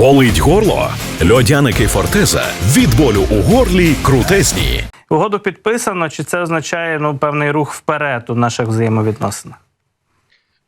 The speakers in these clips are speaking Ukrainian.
Болить горло? Льодяники Фортеза від болю у горлі крутезні. Угоду підписано, чи це означає ну певний рух вперед у наших взаємовідносинах?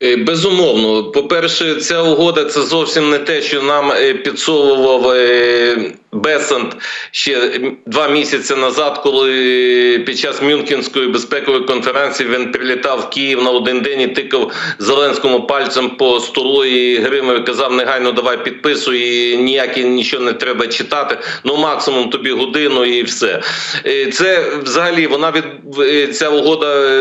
Е, Безумовно, по-перше, ця угода це зовсім не те, що нам е, підсовував е, Бесант ще два місяці назад, коли під час Мюнхенської безпекової конференції він прилітав в Київ на один день і тикав Зеленському пальцем по столу і гримав казав: негайно давай підписуй, і ніякі нічого не треба читати. Ну максимум тобі годину і все. Це взагалі вона від ця угода.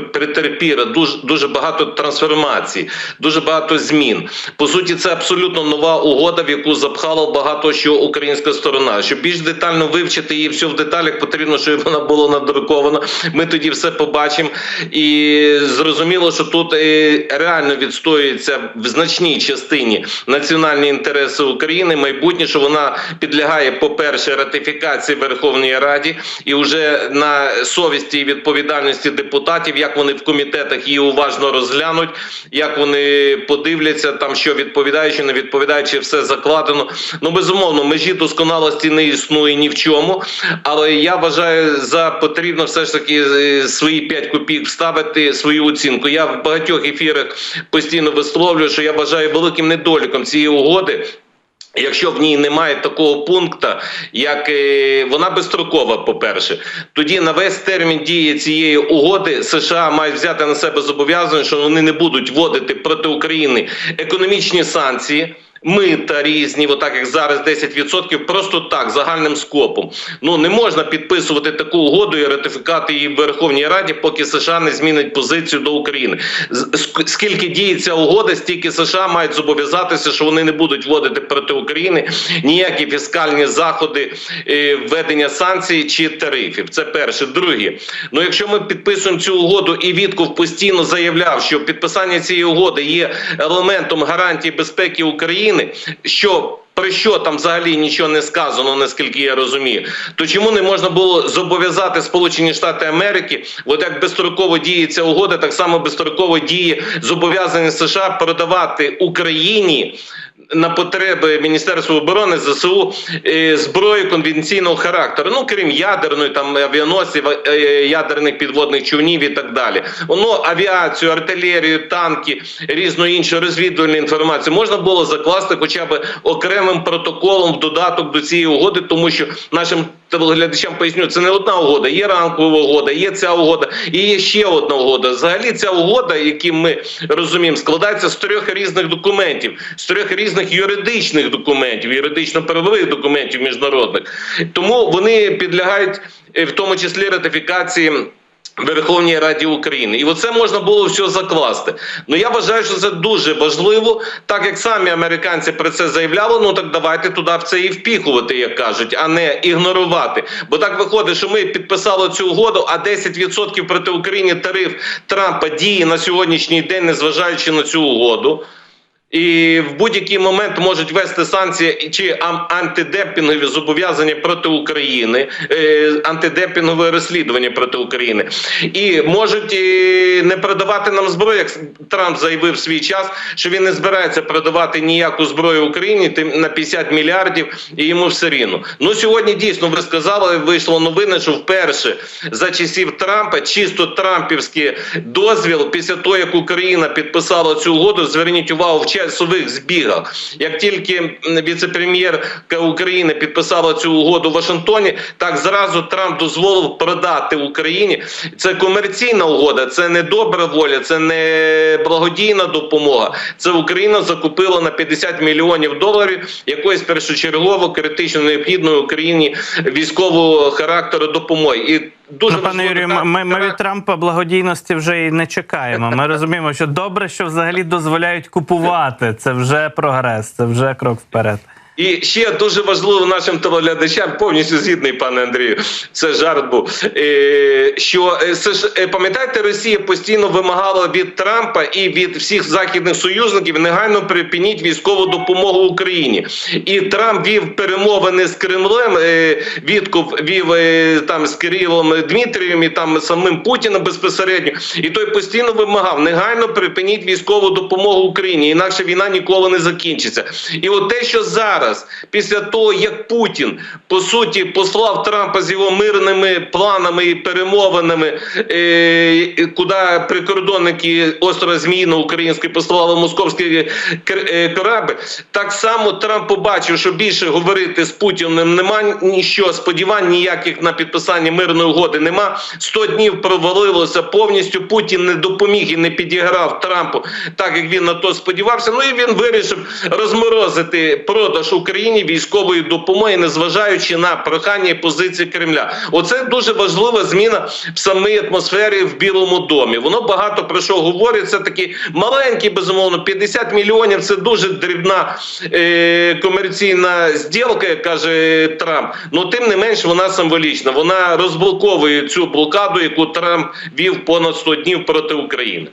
Претерпіла дуже дуже багато трансформацій, дуже багато змін. По суті, це абсолютно нова угода, в яку запхала багато що українська сторона. Щоб більш детально вивчити її все в деталях, потрібно, щоб вона була надрукована. Ми тоді все побачимо. І зрозуміло, що тут е, реально відстоюється в значній частині національні інтереси України. Майбутнє, що вона підлягає, по-перше, ратифікації в Верховній Раді, і вже на совісті і відповідальності депутатів, як вони в комітетах її уважно розглянуть, як вони подивляться, там що відповідає, що не відповідає, чи все закладено. Ну безумовно, межі досконалості не існує ні в чому. Але я вважаю за потрібно все ж таки е, свої 5 копійок вставити свою оцінку. Я в багатьох ефірах постійно висловлюю, що я вважаю великим недоліком цієї угоди. Якщо в ній немає такого пункту, як е, вона безстрокова, по-перше, тоді на весь термін дії цієї угоди США мають взяти на себе зобов'язання, що вони не будуть вводити проти України економічні санкції. Мита різні, отак як зараз 10%, просто так, загальним скопом. Ну не можна підписувати таку угоду і ратифікати її в Верховній Раді, поки США не змінить позицію до України. Скільки діє ця угода, стільки США мають зобов'язатися, що вони не будуть вводити проти України ніякі фіскальні заходи е, введення санкцій чи тарифів. Це перше. Друге, ну якщо ми підписуємо цю угоду, і Вітков постійно заявляв, що підписання цієї угоди є елементом гарантії безпеки України, що про що там взагалі нічого не сказано, наскільки я розумію, то чому не можна було зобов'язати Сполучені Штати Америки, от як безстроково діє ця угода, так само безстроково діє зобов'язання США продавати Україні на потреби Міністерства оборони ЗСУ е, зброю конвенційного характеру, ну крім ядерної, там авіаносців, е, ядерних підводних човнів і так далі. Воно авіацію, артилерію, танки, різну іншу розвідувальну інформацію можна було закласти хоча б окремим протоколом в додаток до цієї угоди, тому що нашим телеглядачам поясню, це не одна угода, є ранкова угода, є ця угода, і є ще одна угода. Взагалі, ця угода, які ми розуміємо, складається з трьох різних документів, з трьох різних юридичних документів, юридично-правових документів міжнародних. Тому вони підлягають е, в тому числі ратифікації. Верховній Раді України, і оце можна було все закласти. Ну я вважаю, що це дуже важливо, так як самі американці про це заявляли. Ну так давайте туди в це і впіхувати, як кажуть, а не ігнорувати. Бо так виходить, що ми підписали цю угоду, а 10% проти України тариф Трампа діє на сьогоднішній день, незважаючи на цю угоду. І в будь-який момент можуть вести санкції чи антидемпінгові зобов'язання проти України, е, антидемпінгове розслідування проти України, і можуть е, не продавати нам зброю, як Трамп заявив в свій час, що він не збирається продавати ніяку зброю Україні тим на 50 мільярдів, і йому все рівно. Ну сьогодні дійсно ви сказали, вийшло новини, що вперше за часів Трампа чисто трампівський дозвіл після того, як Україна підписала цю угоду, зверніть увагу в часових збігах. Як тільки віце-прем'єрка України підписала цю угоду в Вашингтоні, так зразу Трамп дозволив продати Україні. Це комерційна угода, це не добра воля, це не благодійна допомога. Це Україна закупила на 50 мільйонів доларів якоїсь першочергово критично необхідної Україні військового характеру допомоги. І дуже Ну, пане Юрію, ми, ми від Трампа благодійності вже і не чекаємо. Ми розуміємо, що добре, що взагалі дозволяють купувати. Це вже прогрес, це вже крок вперед. І ще дуже важливо нашим телеглядачам, повністю згідний, пане Андрію, це жарт був. Е, що е, США, е, пам'ятаєте, Росія постійно вимагала від Трампа і від всіх західних союзників негайно припиніть військову допомогу Україні. І Трамп вів перемовини з Кремлем. Вітков вів там з Кирилом Дмитрієм і там самим Путіним безпосередньо. І той постійно вимагав негайно припиніть військову допомогу Україні, інакше війна ніколи не закінчиться. І от те, що зараз, після того як Путін по суті послав Трампа з його мирними планами і перемовинами, е, куди прикордонники острова Зміїна український послали московський кер- е, корабль, так само Трамп побачив, що більше говорити з Путіним нема нічого, сподівань ніяких на підписання мирної угоди нема. 100 днів провалилося повністю. Путін не допоміг і не підіграв Трампу, так як він на то сподівався. Ну і він вирішив розморозити продаж Україні військової допомоги, незважаючи на прохання і позиції Кремля. Оце дуже важлива зміна в самій атмосфері в Білому домі. Воно багато про що говорить. Це такі маленькі, безумовно, 50 мільйонів. Це дуже дрібна е, комерційна зділка, як каже Трамп. Ну тим не менш, вона символічна. Вона розблоковує цю блокаду, яку Трамп вів понад 100 днів проти України.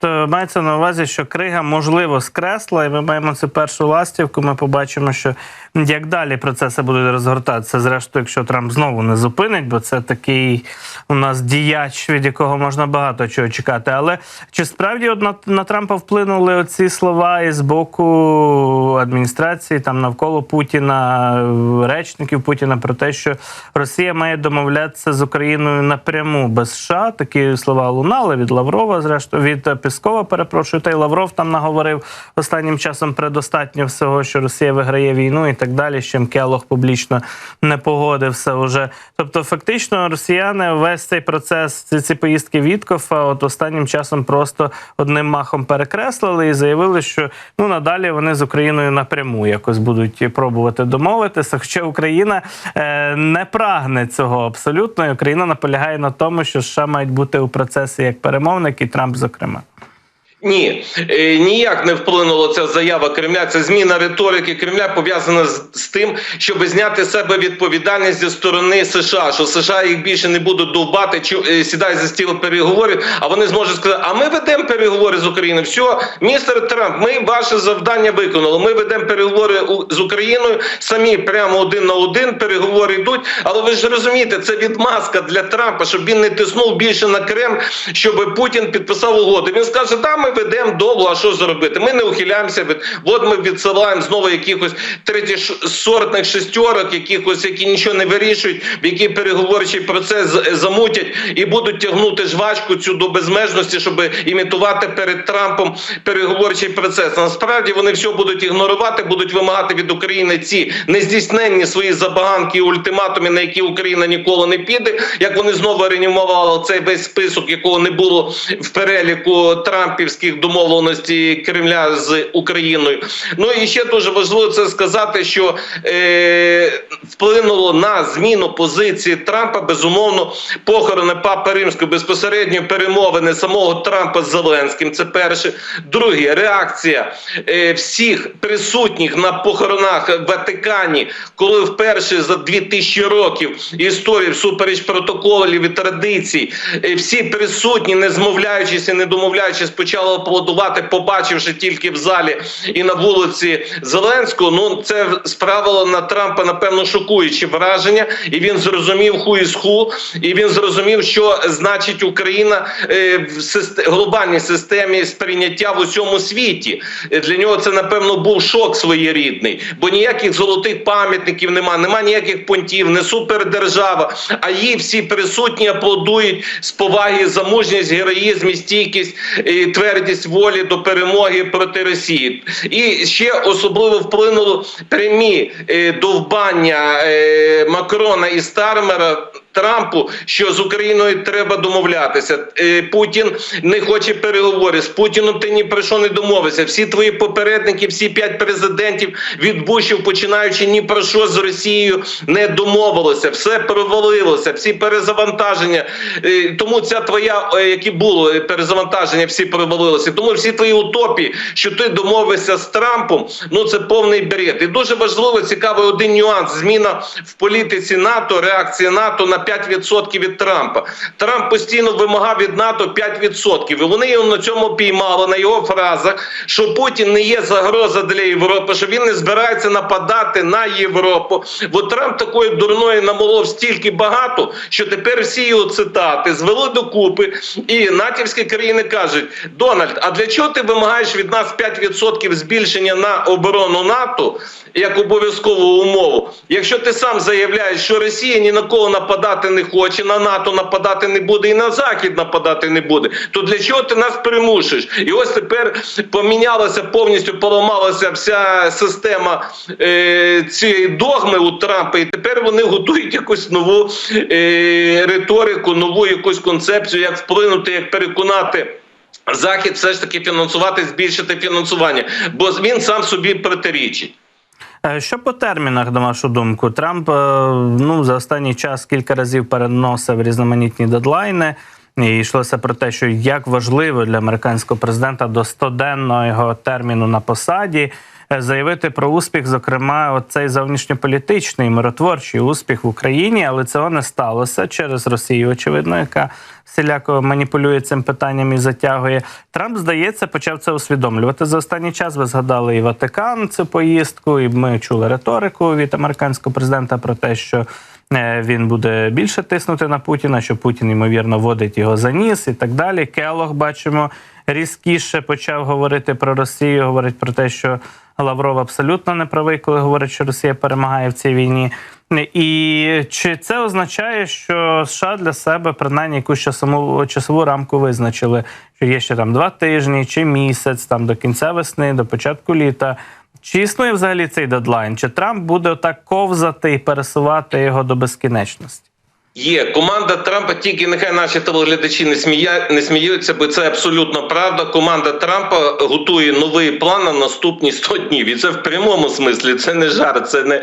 То мається на увазі, що крига можливо скресла, і ми маємо цю першу ластівку. Ми побачимо, що як далі процеси будуть розгортатися. Зрештою, якщо Трамп знову не зупинить, бо це такий у нас діяч, від якого можна багато чого чекати. Але чи справді от на, на Трампа вплинули оці слова із боку адміністрації, там навколо Путіна, речників Путіна про те, що Росія має домовлятися з Україною напряму без США? Такі слова лунали від Лаврова, зрештою від Піскова, перепрошую, та й Лавров там наговорив останнім часом предостатньо всього, що Росія виграє війну і так далі. з чим Келох публічно не погодився уже. Тобто, фактично, росіяни весь цей процес, ці, ці поїздки Віткофа, от останнім часом просто одним махом перекреслили і заявили, що ну надалі вони з Україною напряму якось будуть пробувати домовитися. Хоча Україна е, не прагне цього абсолютно, і Україна наполягає на тому, що США мають бути у процесі як перемовник, і Трамп, зокрема. Ні, е, ніяк не вплинула ця заява Кремля. Це зміна риторики Кремля пов'язана з, з тим, щоб зняти з себе відповідальність зі сторони США, що США їх більше не будуть довбати, чи е, сідай за стіл переговорів. А вони зможуть сказати: а ми ведемо переговори з Україною. Все, містер Трамп, ми ваше завдання виконали. Ми ведемо переговори з Україною. Самі прямо один на один переговори йдуть. Але ви ж розумієте, це відмазка для Трампа, щоб він не тиснув більше на Крем, щоб Путін підписав угоду. Він скаже, да, ми ведемо довго, а що зробити? Ми не ухиляємося від от ми відсилаємо знову якихось третєсортних шестерок, якихось, які нічого не вирішують, в які переговорчий процес замутять і будуть тягнути жвачку цю до безмежності, щоб імітувати перед Трампом переговорчий процес. Насправді вони все будуть ігнорувати, будуть вимагати від України ці нездійсненні свої забаганки і ультиматуми, на які Україна ніколи не піде. Як вони знову реанімували цей весь список, якого не було в переліку Трампівських домовленостей Кремля з Україною. Ну і ще дуже важливо це сказати, що е, вплинуло на зміну позиції Трампа безумовно похорони Папи Римського безпосередньо перемовини самого Трампа з Зеленським. Це перше. Друге, реакція е, всіх присутніх на похоронах в Ватикані, коли вперше за 2000 років історії всупереч протоколів і традицій, е, всі присутні, не змовляючись і не домовляючись, почали аплодувати, побачивши тільки в залі і на вулиці Зеленського. Ну це справило на Трампа напевно шокуючі враження, і він зрозумів ху із ху, і він зрозумів, що значить Україна е, в глобальній системі сприйняття в усьому світі. Для нього це напевно був шок своєрідний, бо ніяких золотих пам'ятників нема, нема ніяких понтів, не супердержава. А її всі присутні аплодують з поваги за мужність, героїзм і стійкість, і твердість волі до перемоги проти Росії. І ще особливо вплинуло прямі е, довбання е, Макрона і Стармера Трампу, що з Україною треба домовлятися. Е, Путін не хоче переговорів. З Путіном ти ні про що не домовишся. Всі твої попередники, всі п'ять президентів від Бушів, починаючи ні про що з Росією не домовилося. Все провалилося, всі перезавантаження. Е, Тому ця твоя, е, які було перезавантаження, всі провалилися. Тому всі твої утопії, що ти домовився з Трампом, ну це повний бред. І дуже важливо, цікавий один нюанс: зміна в політиці НАТО, реакція НАТО на 5% від Трампа. Трамп постійно вимагав від НАТО 5%. І вони його на цьому піймали на його фразах, що Путін не є загроза для Європи, що він не збирається нападати на Європу. Бо Трамп такої дурної намолов стільки багато, що тепер всі його цитати звели докупи, і натівські країни кажуть: Дональд, а для чого ти вимагаєш від нас 5% збільшення на оборону НАТО як обов'язкову умову? Якщо ти сам заявляєш, що Росія ні на кого нападати не хоче, на НАТО нападати не буде і на Захід нападати не буде, то для чого ти нас примушуєш? І ось тепер помінялася повністю, поламалася вся система е, цієї догми у Трампа, і тепер вони готують якусь нову е, риторику, нову якусь концепцію, як вплинути, як переконати. Захід все ж таки фінансувати, збільшити фінансування, бо він сам собі протирічить. Що по термінах, на вашу думку, Трамп е, ну за останній час кілька разів переносив різноманітні дедлайни. І йшлося про те, що як важливо для американського президента до 100-денного терміну на посаді заявити про успіх, зокрема, оцей зовнішньополітичний миротворчий успіх в Україні, але цього не сталося через Росію, очевидно, яка всіляко маніпулює цим питанням і затягує. Трамп, здається, почав це усвідомлювати за останній час. Ви згадали і Ватикан цю поїздку, і ми чули риторику від американського президента про те, що е, він буде більше тиснути на Путіна, що Путін ймовірно водить його за ніс і так далі. Келох бачимо різкіше почав говорити про Росію. Говорить про те, що Лавров абсолютно не правий, коли говорить, що Росія перемагає в цій війні. І чи це означає, що США для себе принаймні якусь часову, часову рамку визначили, що є ще там два тижні чи місяць, там до кінця весни, до початку літа. Чи існує взагалі цей дедлайн? Чи Трамп буде отак ковзати і пересувати його до безкінечності? Є команда Трампа, тільки нехай наші телеглядачі не смія не сміються, бо це абсолютно правда. Команда Трампа готує новий план на наступні 100 днів. І це в прямому смислі. Це не жарт, це не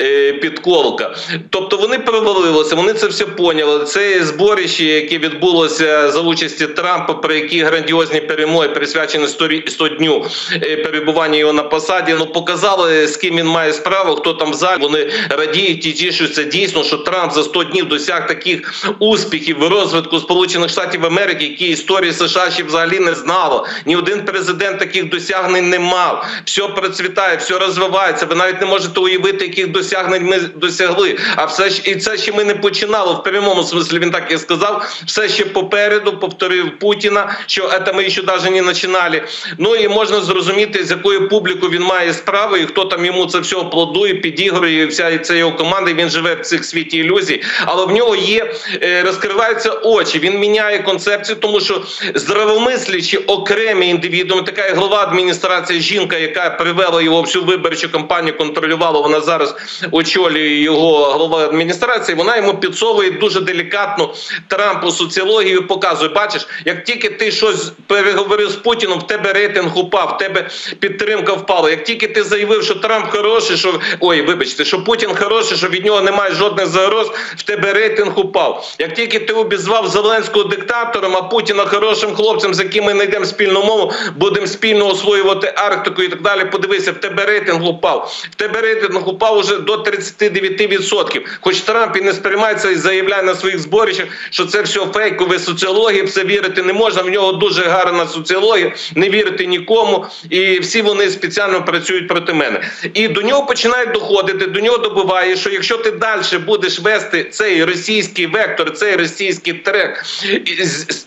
е, підколка. Тобто вони провалилися, вони це все поняли. Це зборище, яке відбулося за участі Трампа, при які грандіозні перемоги присвячені 100, 100 дню е, перебування його на посаді. Ну показали з ким він має справу, хто там в залі. Вони радіють і тішуються дійсно, що Трамп за 100 днів досяг таких успіхів в розвитку Сполучених Штатів Америки, які історії США ще взагалі не знало. Ні один президент таких досягнень не мав. Все процвітає, все розвивається. Ви навіть не можете уявити, яких досягнень ми досягли. А все ж і це ще ми не починали в прямому смислі. Він так і сказав. Все ще попереду повторив Путіна, що це ми ще навіть не починали. Ну і можна зрозуміти, з якою публікою він має справу, і хто там йому це все аплодує, підігрує. і Вся ця його команда. і Він живе в цих світі ілюзій, але в нього є е, розкриваються очі. Він міняє концепцію, тому що здравомислячі окремі індивідууми, така як голова адміністрації, жінка, яка привела його всю виборчу кампанію, контролювала. Вона зараз очолює його голова адміністрації. Вона йому підсовує дуже делікатно Трампу соціологію. Показує, бачиш, як тільки ти щось переговорив з Путіном, в тебе рейтинг упав, в тебе підтримка впала. Як тільки ти заявив, що Трамп хороший, що ой, вибачте, що Путін хороший, що від нього немає жодних загроз, в тебе рейтинг упав. Як тільки ти обізвав Зеленського диктатором, а Путіна хорошим хлопцем, з яким ми знайдемо спільну мову, будемо спільно освоювати Арктику і так далі. Подивися, в тебе рейтинг упав. В тебе рейтинг упав уже до 39%. Хоч Трамп і не сприймається і заявляє на своїх зборищах, що це все фейкове соціологія, все вірити не можна. В нього дуже гарна соціологія, не вірити нікому. І всі вони спеціально працюють проти мене. І до нього починають доходити, до нього добиває, що якщо ти далі будеш вести цей російський вектор, цей російський трек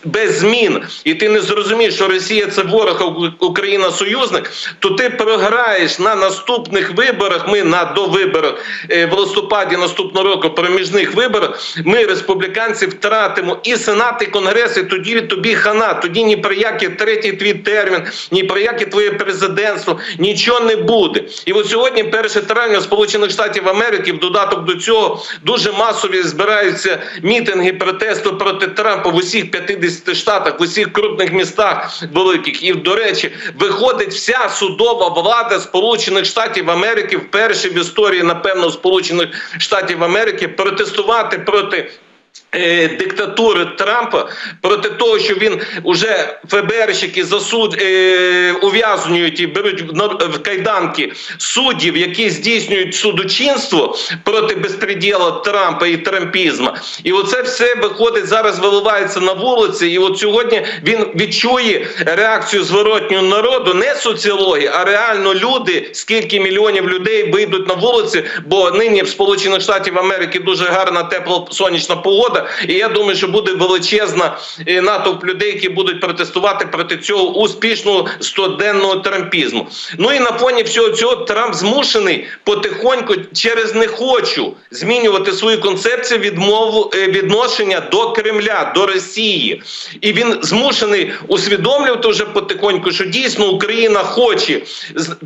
без змін, і ти не зрозумієш, що Росія це ворог, а Україна союзник, то ти програєш на наступних виборах. Ми на довиборах е, в листопаді наступного року, проміжних виборах, ми, республіканці, втратимо і сенат, і конгрес, і тоді тобі хана. Тоді ні про який третій твій термін, ні про яке твоє президентство, нічого не буде. І от сьогодні, 1 травня Сполучених Штатів Америки, в додаток до цього дуже масові збирають відбуваються мітинги протесту проти Трампа в усіх 50 штатах, в усіх крупних містах великих. І до речі, виходить вся судова влада Сполучених Штатів Америки вперше в історії, напевно, Сполучених Штатів Америки протестувати проти. Е, Диктатури Трампа проти того, що він уже ФБРщики засуд е, ув'язнюють і беруть в, кайданки суддів, які здійснюють судочинство проти безпреділа Трампа і трампізму. І оце все виходить зараз, виливається на вулиці. І от сьогодні він відчує реакцію зворотню народу, не соціології, а реально люди, скільки мільйонів людей вийдуть на вулиці, бо нині в Сполучених Штатів Америки дуже гарна тепла сонячна погода. І я думаю, що буде величезна е, натовп людей, які будуть протестувати проти цього успішного стоденного трампізму. Ну і на фоні всього цього Трамп змушений потихоньку через не хочу змінювати свою концепцію відмову е, відношення до Кремля, до Росії. І він змушений усвідомлювати вже потихоньку, що дійсно Україна хоче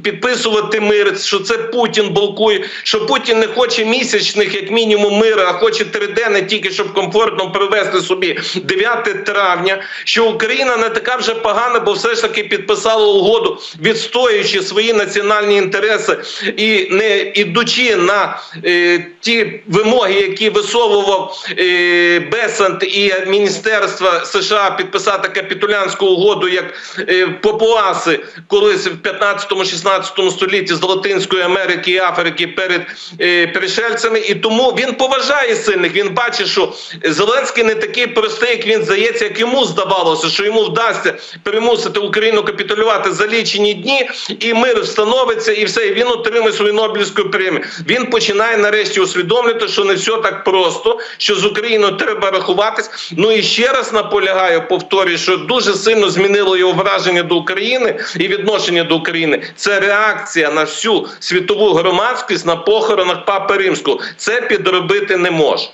підписувати мир, що це Путін блокує, що Путін не хоче місячних, як мінімум, миру, а хоче триденних тільки щоб комфортно привезти собі 9 травня. Що Україна не така вже погана, бо все ж таки підписала угоду, відстоюючи свої національні інтереси і не ідучи на е, ті вимоги, які висовував е, Бесант і Міністерство США підписати капітулянську угоду як е, папуаси колись в 15-16 столітті з Латинської Америки і Африки перед е, пришельцями. І тому він поважає сильних. Він бачить, що Зеленський не такий простий, як він здається, як йому здавалося, що йому вдасться примусити Україну капітулювати за лічені дні, і мир встановиться, і все. І він отримає свою Нобелівську премію. Він починає нарешті усвідомлювати, що не все так просто, що з Україною треба рахуватись. Ну і ще раз наполягаю, повторюю, що дуже сильно змінило його враження до України і відношення до України. Це реакція на всю світову громадськість на похоронах Папи Римського. Це підробити не може.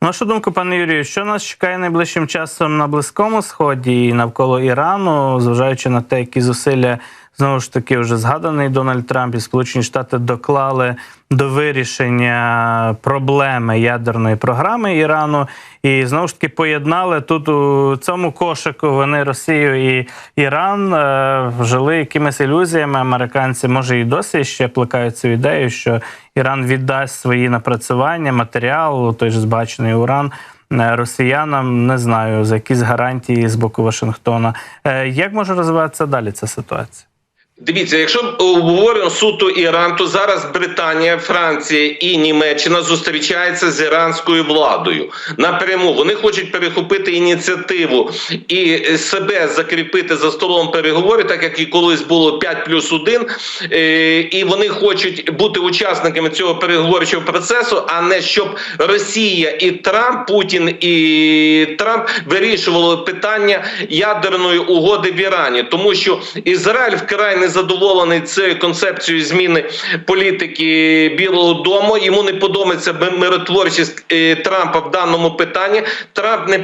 На вашу думку, пане Юрію, що нас чекає найближчим часом на Близькому Сході і навколо Ірану, зважаючи на те, які зусилля знову ж таки вже згаданий Дональд Трамп і Сполучені Штати доклали до вирішення проблеми ядерної програми Ірану, і знову ж таки поєднали тут у цьому кошику вони Росію і Іран е, жили якимись ілюзіями. Американці може і досі ще плекають цю ідею, що Іран віддасть свої напрацювання, матеріал, той же збачений уран. е, Росіянам не знаю за якісь гарантії з боку Вашингтона. Е, Як може розвиватися далі ця ситуація? Дивіться, якщо обговорюємо суто Іран, то зараз Британія, Франція і Німеччина зустрічаються з іранською владою напряму. Вони хочуть перехопити ініціативу і себе закріпити за столом переговорів, так як і колись було 5 плюс 1, і вони хочуть бути учасниками цього переговорчого процесу, а не щоб Росія і Трамп, Путін і Трамп вирішували питання ядерної угоди в Ірані, тому що Ізраїль вкрай не задоволений цією концепцією зміни політики Білого Дому. Йому не подобається миротворчість е, Трампа в даному питанні. Трамп не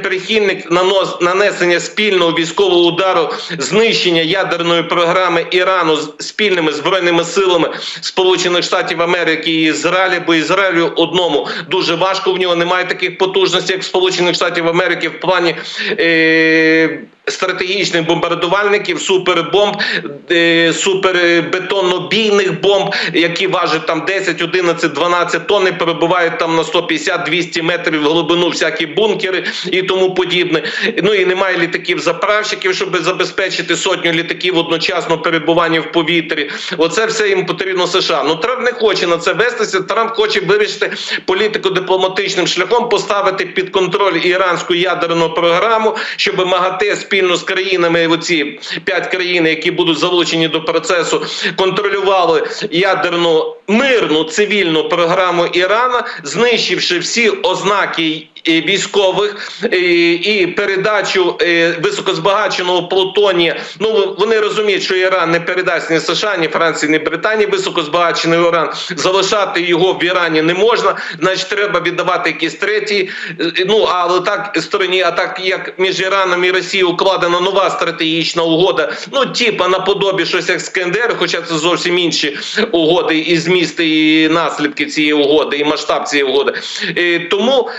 нанос нанесення спільного військового удару, знищення ядерної програми Ірану з спільними збройними силами Сполучених Штатів Америки і Ізраїля, бо Ізраїлю одному дуже важко. В нього немає таких потужностей, як Сполучених Штатів Америки в плані. Е- Стратегічних бомбардувальників, супербомб, е, супербетонно-бійних бомб, які важать там 10, 11, 12 тонн, і перебувають там на 150-200 метрів в глибину всякі бункери і тому подібне. Ну і немає літаків заправщиків, щоб забезпечити сотню літаків одночасно перебування в повітрі. Оце все їм потрібно США. Ну Трамп не хоче на це вестися. Трамп хоче вирішити політику дипломатичним шляхом, поставити під контроль іранську ядерну програму, щоб МАГАТЕ спільно з країнами, оці п'ять країн, які будуть залучені до процесу, контролювали ядерну мирну цивільну програму Ірана, знищивши всі ознаки військових і, передачу е, високозбагаченого плутонія. Ну вони розуміють, що Іран не передасть ні США, ні Франції, ні Британії високозбагачений уран. Залишати його в Ірані не можна. Значить, треба віддавати якісь треті. Е, Ну але так стороні, а так як між Іраном і Росією укладена нова стратегічна угода. Ну типа наподобі щось як з КНДР, хоча це зовсім інші угоди і зміст, і наслідки цієї угоди, і масштаб цієї угоди. Е, тому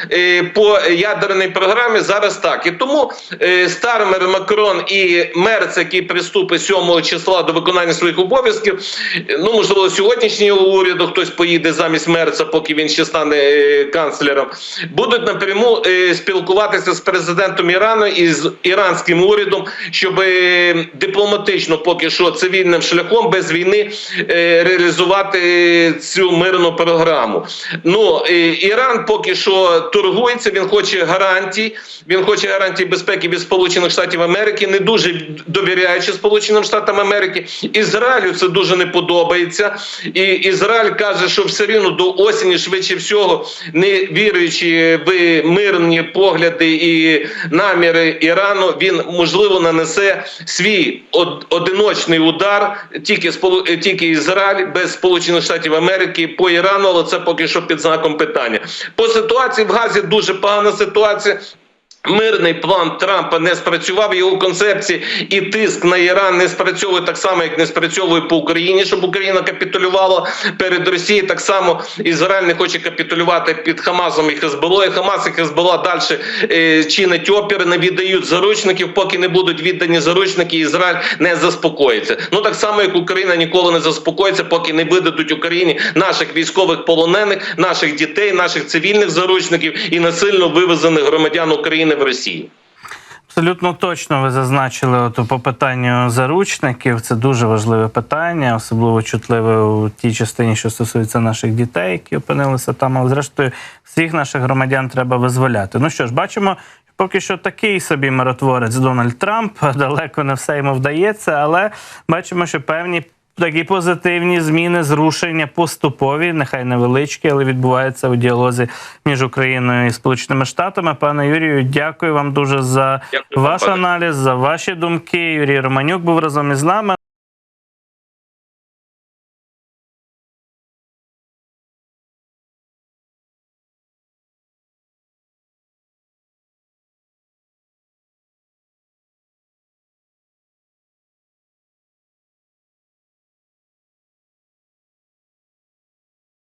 по ядерній програмі зараз так. І тому е, Стармер, Макрон і Мерц, який приступить 7 числа до виконання своїх обов'язків, е, ну можливо, сьогоднішній уряду хтось поїде замість Мерца, поки він ще стане е, канцлером, будуть напряму е, спілкуватися з президентом Ірану і з іранським урядом, щоб е, дипломатично, поки що цивільним шляхом без війни е, реалізувати цю мирну програму. Ну е, Іран поки що торгується. Він хоче гарантій. Він хоче гарантій безпеки від Сполучених Штатів Америки, не дуже довіряючи Сполученим Штатам Америки. Ізраїлю це дуже не подобається. І Ізраїль каже, що все рівно до осені, швидше всього, не віруючи в мирні погляди і наміри Ірану, він можливо нанесе свій одиночний удар тільки тільки Ізраїль без Сполучених Штатів Америки по Ірану, але це поки що під знаком питання. По ситуації в Газі дуже погана ситуація. Мирний план Трампа не спрацював його концепції, і тиск на Іран не спрацьовує так само, як не спрацьовує по Україні, щоб Україна капітулювала перед Росією. Так само Ізраїль не хоче капітулювати під Хамасом і Хезболою. Хамас і Хезбола далі е, чинить опір, не віддають заручників. Поки не будуть віддані заручники, Ізраїль не заспокоїться. Ну так само, як Україна ніколи не заспокоїться, поки не видадуть Україні наших військових полонених, наших дітей, наших цивільних заручників і насильно вивезених громадян України в Росію. Абсолютно точно ви зазначили от по питанню заручників. Це дуже важливе питання, особливо чутливе у тій частині, що стосується наших дітей, які опинилися там. Але зрештою, всіх наших громадян треба визволяти. Ну що ж, бачимо. Поки що такий собі миротворець Дональд Трамп далеко не все йому вдається, але бачимо, що певні такі позитивні зміни, зрушення поступові, нехай невеличкі, але відбуваються у діалозі між Україною і Сполученими Штатами. Пане Юрію, дякую вам дуже за Дякую ваш пане. аналіз, за ваші думки. Юрій Романюк був разом із нами.